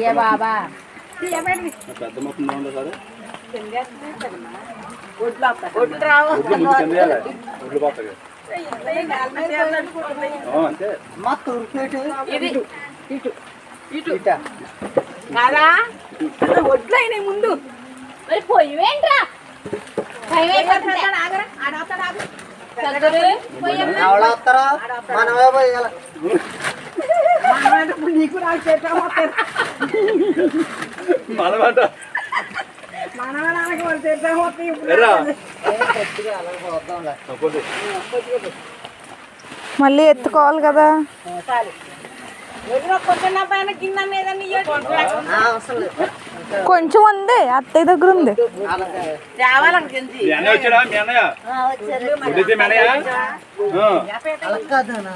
ఏ బాబా. పెద్ద మొత్తం ఉండదు సార్? ఒడ్లు పోతాయి అంతే. ఇది. ఇటు. ఇటు. కాదా? ముందు. మరి పోయివేంట్రా? మనమే పోయాలి? నీకు నాకు చెప్పాము మనమాట. మళ్ళీ ఎత్తుకోవాలి కదా. కొంచెం ఉంది అత్తయ్య దగ్గర ఉంది. మరి ఏదైనా గిన్నె ఉందా మంది గిన్నె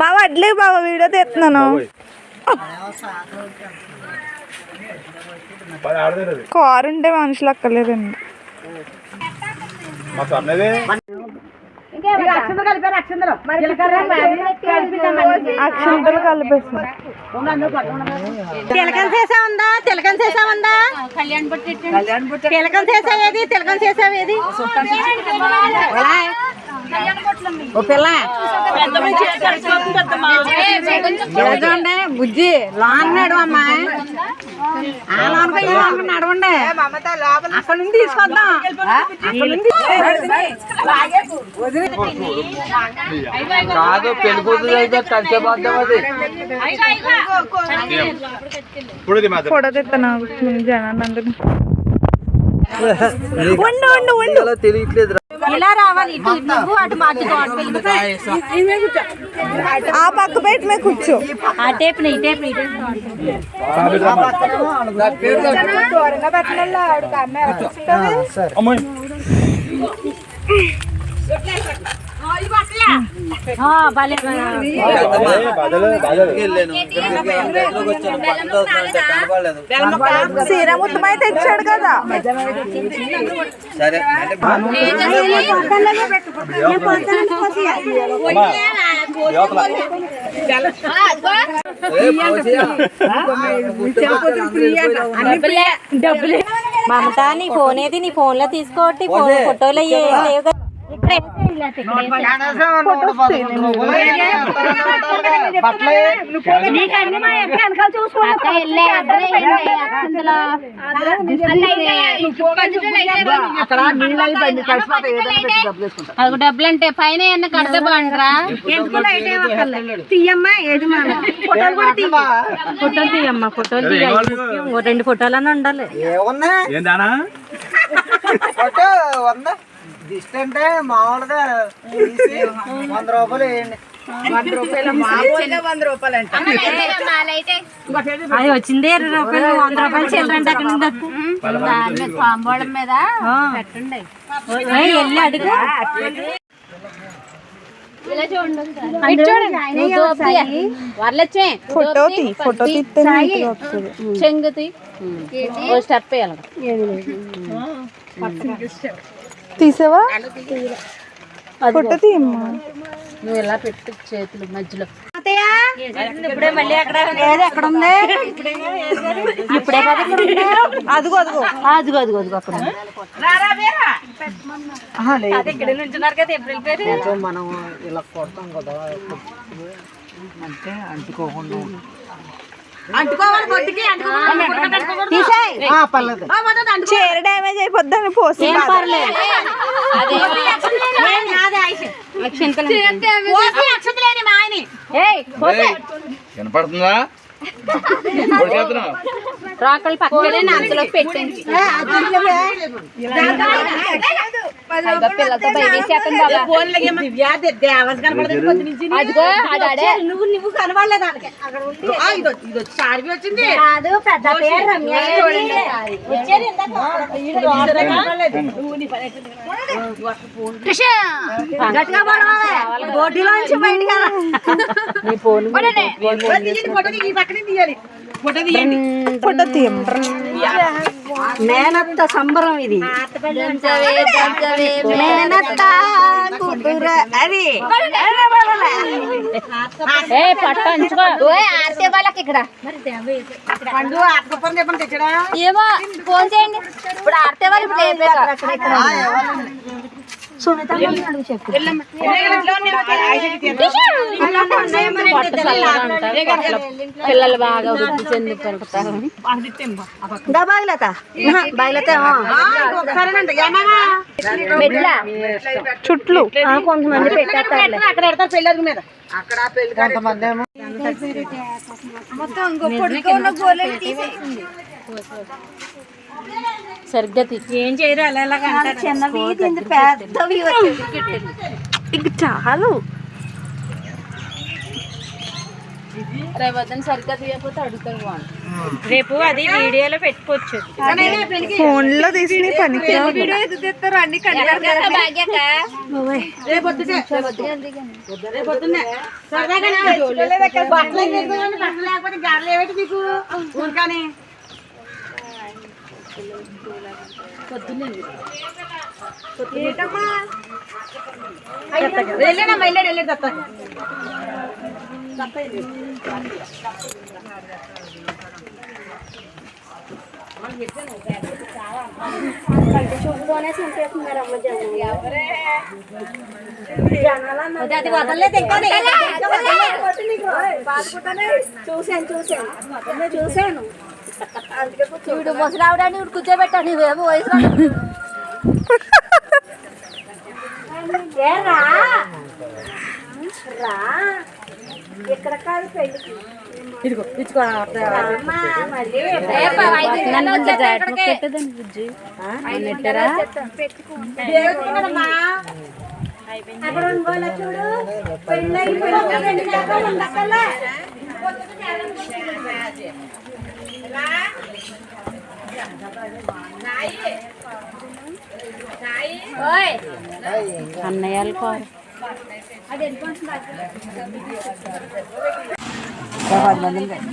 బావ అడ్లే బావ వీడియో తీస్తున్నాను. కారు ఉంటే మనుషులు అక్కర్లేదండి. అక్షంతలు కలిపేస్తారు తిలకం చేసా ఉందా? తిలకం చేసా ఉందా? కళ్యాణ్ బొట్టు తిలకం చేసావేది తిలకం చేసావేది ఓ పిల్ల. చూడండి బుజ్జి లాన్ నడు అమ్మాయి ఆ లోనకి ఈ లోనకి నడవండి. అక్కడ నుంచి తీసుకొద్దాం. అక్కడ నుంచి కాదు పెళ్ళి కూతురు అయితే అది. ఫోటో తీస్తాను జనాన్ని తెలియట్లేదు ఇలా రావాలి ఇటు? నువ్వు అటు మార్చుకో అటు వెళ్ళి. ఆ పక్క పెట్టి మీద కూర్చో. ఆ టేప్ని టేప్ని అమ్మాయి. శ్రీరాముత్తమై తెచ్చాడు కదా సరే. డబ్బులే మమత నీ ఫోన్ ఏది నీ ఫోన్లో తీసుకోటి ఫోన్ ఫోటోలు అయ్యే లేవు కదా. అదిగో డబ్బులు అంటే పైన ఏమన్నా కడితే బాగుంటారా తీయమ్మా ఏది ఫోటోలు కూడా తీయ ఫోటోలు తీయమ్మా ఫోటోలు తీయ ఓ రెండు ఫోటోలు అని ఉండాలి. ఏమన్నా? వంద దిష్టి అంటే మామూలుగా వంద రూపాయలు వేయండి అది వచ్చింది ఇరవై రూపాయలు వంద రూపాయలు చిల్లరండి అక్కడ నుండి సాంబోళం మీద పెట్టండి. వెళ్ళి అడుగు. వర్లొచ్చే ఫోటో తీ ఫోటో తీస్తే నీట్గా వస్తుంది. చెంగుతి ఓ స్టెప్ వేయాలి. తీసావా? ఫోటో తీయమ్మా. నువ్వు ఇలా పెట్టు చేతులు మధ్యలో. ఇప్పుడే మళ్ళీ అక్కడ ఎక్కడ ఉంది? ఇప్పుడే కదా ఇక్కడ ఉంది. అదిగో అదిగో. అదిగో అదిగో అదిగో అక్కడ మనం ఇలా కొడతాం కదా అంటే అంటుకోకుండా అంటుకోవాలి కొట్టుకి అంటుకోవాలి తీసేయ్. ఆ, పర్లేదు. చీర డ్యామేజ్ అయిపోద్దని పోసి పర్లేదు. వినపడుతుందా? రాకలు పక్కనే అంతలో పెట్టండి పిల్లలతో భయవేసేస్తుంది అదిగో ఆడాడే నువ్వు నువ్వు కనబడలేదు వచ్చింది. కాదు పెద్ద పేరు రమ్య వచ్చేది బోటిలోంచి బయటికి. నీ ఫోన్ ఫోటో తీయాలి. ఫోటో తీయండి. ఫోటో మేనత్త సంబరం ఇది. మేనత్త కూతురు అది ఏ పట్ట అంచుకో. ఆర్తే వాళ్ళకి ఇక్కడ. పండు అక్కపని చెప్పని తెచ్చడా ఏమో ఫోన్ చేయండి. ఇప్పుడు ఆర్తే వాళ్ళు ఇప్పుడు పిల్లలు బాగా వృద్ధి చెంది పెరుగుతారు? బాగిలత. బాగిలత చుట్లు. కొంతమంది పెట్టేస్తారు అక్కడ పెడతారు పెళ్ళి మీద అక్కడ పెళ్ళి కొంతమంది ఏమో సరిగ్గా ఏం చేయరు అలా ఎలాగ ఇక చాలు. రేపు వద్దని సరిగ్గా తీయకపోతే అడుగుతారు వాళ్ళు. రేపు అది వీడియోలో పెట్టుకోవచ్చు. ఫోన్లో తీసి పనికి రేపు పొద్దుటే రేపు పొద్దున్నే సరదాగా వెళ్ళాడమ్మా వెళ్ళాడు వెళ్ళాడు తప్ప. అది వదలలేదు ఇంకా చూసాను చూసాను చూసాను చూడు ముసలావిడాన్ని ఇప్పుడు కూర్చోబెట్టాను నువ్వేమో వయసు రా? రా. ఇక్కడ కాదు పెళ్ళికి చూడు. పెళ్ళై పెళ్ళి రెండు జతలు ఉండక్కర్లే. అన్నయ్యలు కారు లోన వెలిగిద్దాం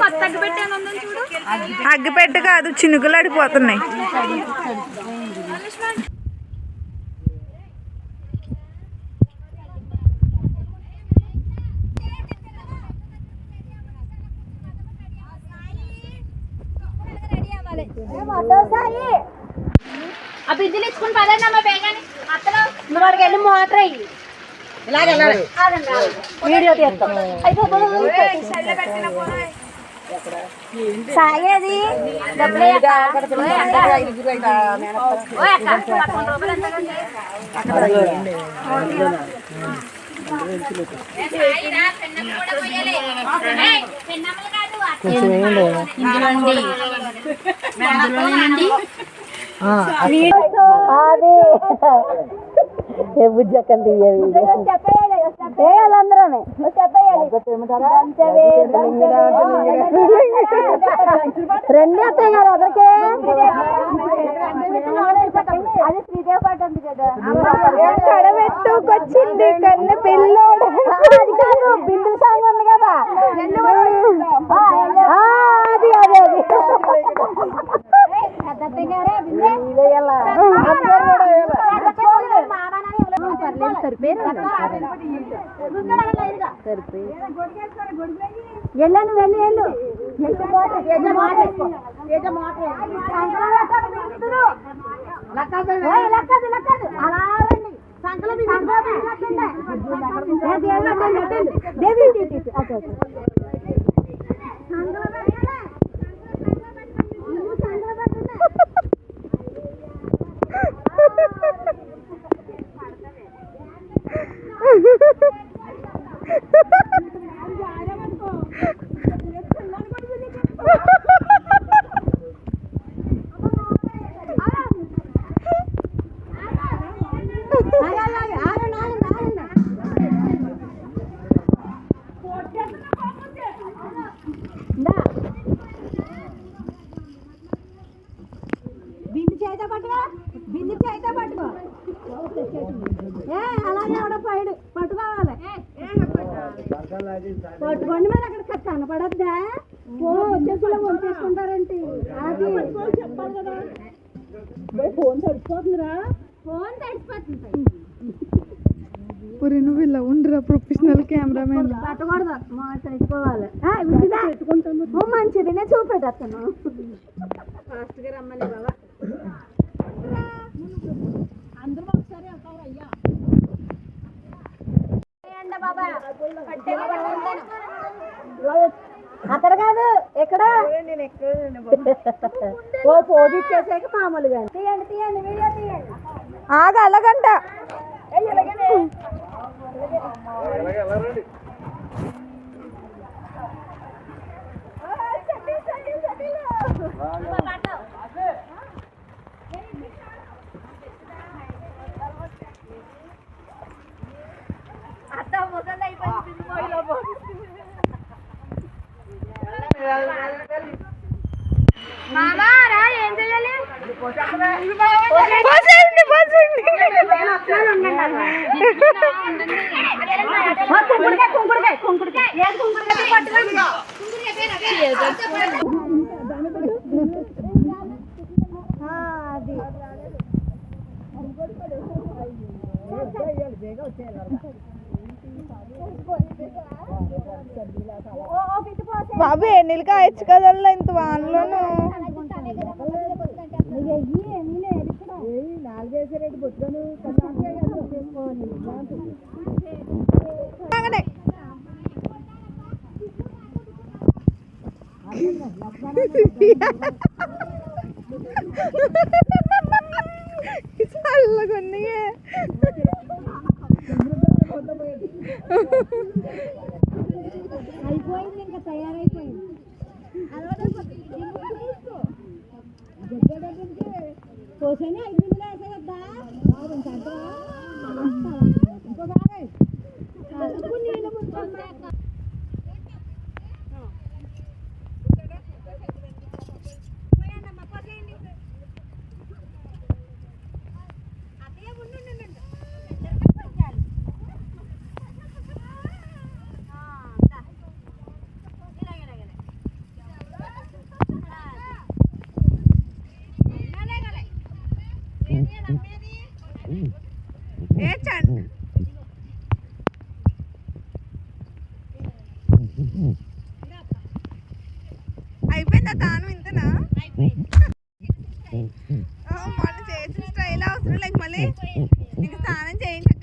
మొత్తం అగ్గిపెట్ట కాదు చినుకులు అడిపోతున్నాయి ఆ బిందులు ఇచ్చుకుని పదండి అమ్మ బేగాని. అత్తలో నువ్వు అక్కడికి వెళ్ళి మోటర్ అయ్యి వీడియో తీస్తాం. సాయేది డబ్బులు రెండు అత్తయ్య గారు అదరికే అది శ్రీదేవి పాట ఉంది కదా. కన్న పిల్లోడు. అది కాదు బిందు సాంగ్ ఉంది కదా ఆ, అది అది అది వెళ్ళు లక్కదు. లక్కదు అలా బింది అయితే పట్టుకో ఏ అలాగే ఎవడ పైడు. పట్టుకోవాలి పట్టుకోండి మరి అక్కడ కట్టాను పడద్దా ఓ ఫోన్ వంచేసుకుంటారంటే అది చెప్పాలి కదా. ఫోన్ తడిచిపోతుందిరా ఫోన్ తడిచిపోతుంది ఒరే నువ్వు ఇలా ఉండరా ప్రొఫెషనల్ కెమెరామెన్ పెట్టకూడదు పెట్టుకోవాలి పెట్టుకుంటాను. మంచిది నేను చూపెట్టాను ఫాస్ట్గా రమ్మని బాబా అందరూ ఒకసారి వెళ్తారు అయ్యా అక్కడ కాదు ఎక్కడ? ఓ పోటీ ఇచ్చేసాక మామూలుగా తీయండి తీయండి వీడియో తీయండి. ఆగ అలాగంట. ఆగనే. చల్లగా అయిపోయింది ఇంకా తయారైపోయింది కోసమే ఐదు నిమిషాలు వేసేయద్దా ఇంకోసారి నీళ్ళు ముంచుకుంటా ఏ చండి అయిపోయిందా తాను ఇంతనా ఆ, మొన్న చేసిన స్టైల్ అవసరం లేక మళ్ళీ నీకు స్నానం చేయించక